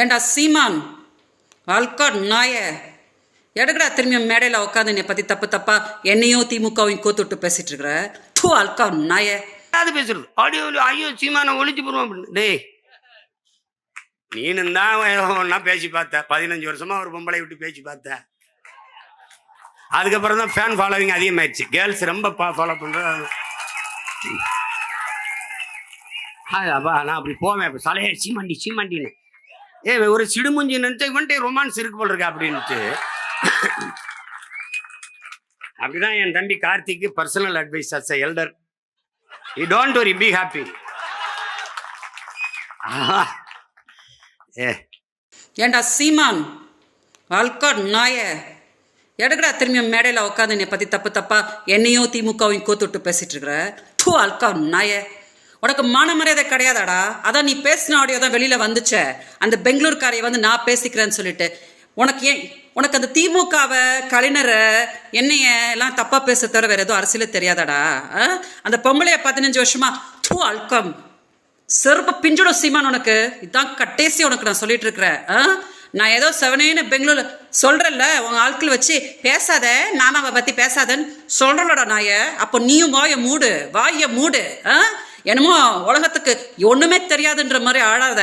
ஏண்டா சீமான்? அல்கா நாய. எடுக்கடா திரும்பியும் மேடையில் உட்காந்து என்னை பற்றி தப்பு தப்பா என்னையும் திமுகவையும் கோத்துட்டு பேசிட்டு இருக்கிற தூ அல்கா நாய. அது பேசுறது? ஆடியோ ஐயோ சீமான ஒழிச்சு போடுவோம் அப்படின்னு. டேய் நீனும் தான் ஒன்றா பேசி பார்த்த பதினஞ்சு வருஷமா ஒரு பொம்பளை விட்டு பேசி பார்த்த அதுக்கப்புறம் தான் ஃபேன் ஃபாலோவிங் அதிகமாயிடுச்சு. கேர்ள்ஸ் ரொம்ப ஃபாலோ பண்றது அப்பா நான் அப்படி போவேன். இப்போ சலையே சீமாண்டி சீமாண்டின்னு. ஏ ஒரு சிடுமுஞ்சி நினைச்சா இவன்ட்டு ரொமான்ஸ் இருக்கு போல் இருக்கு அப்படின்ட்டு. அப்படிதான் என் தம்பி கார்த்திக்கு personal advice as elder you don't worry be happy ஏ. ஏண்டா சீமான்? அல்கா நாய. எடுக்கடா திரும்பி மேடையில் உட்காந்து என்னை பற்றி தப்பு தப்பா என்னையும் திமுகவையும் கோத்துட்டு பேசிட்டு இருக்கிற? தூ அல்கா நாய. உனக்கு மான மரியாதை கிடையாதாடா? அதான் நீ பேசின ஆடியோ தான் வெளியில் வந்துச்சே. அந்த பெங்களூர்காரையை வந்து நான் பேசிக்கிறேன்னு சொல்லிட்டு. உனக்கு ஏன் உனக்கு அந்த திமுகவை கலைஞரை என்னைய எல்லாம் தப்பாக பேச தவிர வேறு எதுவும் அரசியலே தெரியாதாடா? ஆ? அந்த பொம்பளைய பதினஞ்சு வருஷமா தூ அல்கம். செருப்பு பிஞ்சிடும் சீமான் உனக்கு. இதான் கட்டேசி உனக்கு நான் சொல்லிட்டு இருக்கிறேன். ஆ? நான் ஏதோ செவனேன்னு பெங்களூர் சொல்றேன்ல உங்க ஆட்கள் வச்சு பேசாத நானாவை பத்தி பேசாதன்னு சொல்றலடா நாய. அப்போ நீயும் வாய மூடு வாய மூடு ஆ? என்னமோ உலகத்துக்கு ஒண்ணுமே தெரியாதுன்ற மாதிரி ஆடாத.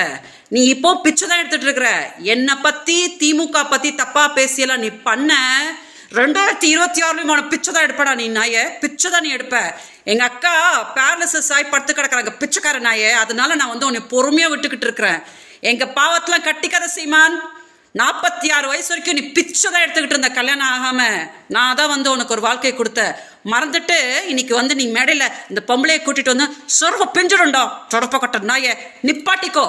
நீ இப்போ பிச்சை தான் எடுத்துட்டு இருக்கிற. என்னை பத்தி திமுக பத்தி தப்பா பேசியெல்லாம் நீ பண்ண. ரெண்டாயிரத்தி இருபத்தி ஆறுலயும் உனக்கு பிச்சை தான் எடுப்படா நீ நாய. பிச்சை தான் நீ எடுப்ப. எங்க அக்கா பேரலிசிஸ் ஆகி படுத்து கிடக்குறாங்க. பிச்சைக்கார நாயே. அதனால நான் வந்து உன்னை பொறுமையா விட்டுக்கிட்டு இருக்கிறேன். எங்க பாவத்தெலாம் கட்டிக்காத சீமான். நாற்பத்தி ஆறு வயசு வரைக்கும் நீ பிச்சை தான் எடுத்துக்கிட்டு இருந்த கல்யாணம் ஆகாம. நான் தான் வந்து உனக்கு ஒரு வாழ்க்கை கொடுத்தேன். மறந்துட்டு இன்னைக்கு வந்து நீ மேடையில் இந்த பொம்பளையை கூட்டிட்டு வந்து சொர்வ பிஞ்சிடும்டா. தொடப்ப கட்ட நாயே நிப்பாட்டிக்கோ.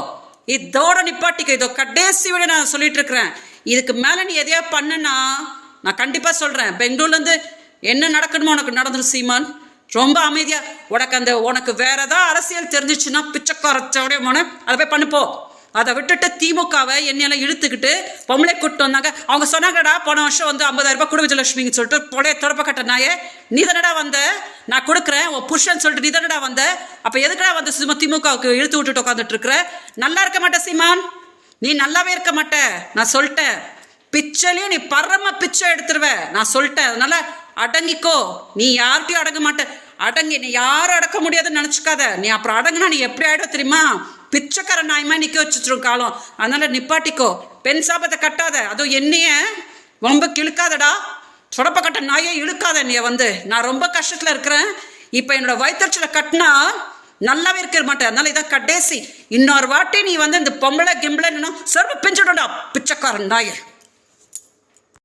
இதோட நிப்பாட்டிக்கோ. இதோ கடைசி விட நான் சொல்லிட்டு இருக்கிறேன். இதுக்கு மேலே நீ எதையா பண்ணுனா நான் கண்டிப்பாக சொல்கிறேன் பெங்களூர்லேருந்து என்ன நடக்கணுமோ உனக்கு நடந்துடும் சீமான். ரொம்ப அமைதியாக உனக்கு அந்த உனக்கு வேற ஏதாவது அரசியல் தெரிஞ்சிச்சுன்னா பிச்சைக்காரச்சோடைய மன அதை போய் பண்ணுப்போ அதை விட்டுட்டு திமுகவை என்னையெல்லாம் இழுத்துக்கிட்டு பொம்பளை கூட்டு வந்தாங்க. அவங்க சொன்னாங்கடா போன வருஷம் வந்து ஐம்பதாயிரம் ரூபாய் குடும்ப லட்சுமின்னு சொல்லிட்டு பொடைய தொடப்ப கட்ட நாயே நீ தானடா வந்த? நான் கொடுக்குறேன் உன் புருஷன் சொல்லிட்டு நீ தானடா வந்த? அப்போ எதுக்குடா வந்து சும்மா திமுகவுக்கு இழுத்து விட்டுட்டு உட்காந்துட்டு இருக்கிற? நல்லா இருக்க மாட்டேன் சீமான். நீ நல்லாவே இருக்க மாட்ட. நான் சொல்லிட்டேன். பிச்சைலையும் நீ பரம பிச்சை எடுத்துருவ. நான் சொல்லிட்டேன். அதனால அடங்கிக்கோ. நீ யார்கிட்டயும் அடங்க மாட்ட. அடங்கி நீ யாரும் அடக்க முடியாதுன்னு நினச்சிக்காத. நீ அப்புறம் அடங்குனா நீ எப்படி ஆகிடும் தெரியுமா? பிச்சைக்கார நாயமாக நிற்க வச்சுச்சிரும் காலம். அதனால் நிப்பாட்டிக்கோ. பெண் சாபத்தை கட்டாத. அதுவும் என்னைய ரொம்ப கிழுக்காதடா. சொடப்ப கட்ட நாயே இழுக்காத நீ வந்து. நான் ரொம்ப கஷ்டத்தில் இருக்கிறேன். இப்போ என்னோடய வயிற்றுச்சலை கட்டினா நல்லாவே இருக்க மாட்டேன். அதனால இதான் கடைசி. இன்னொரு வாட்டி நீ வந்து இந்த பொம்பளை கிம்பளை சிறப்பு பிஞ்சிடும்டா பிச்சைக்காரன் நாயே.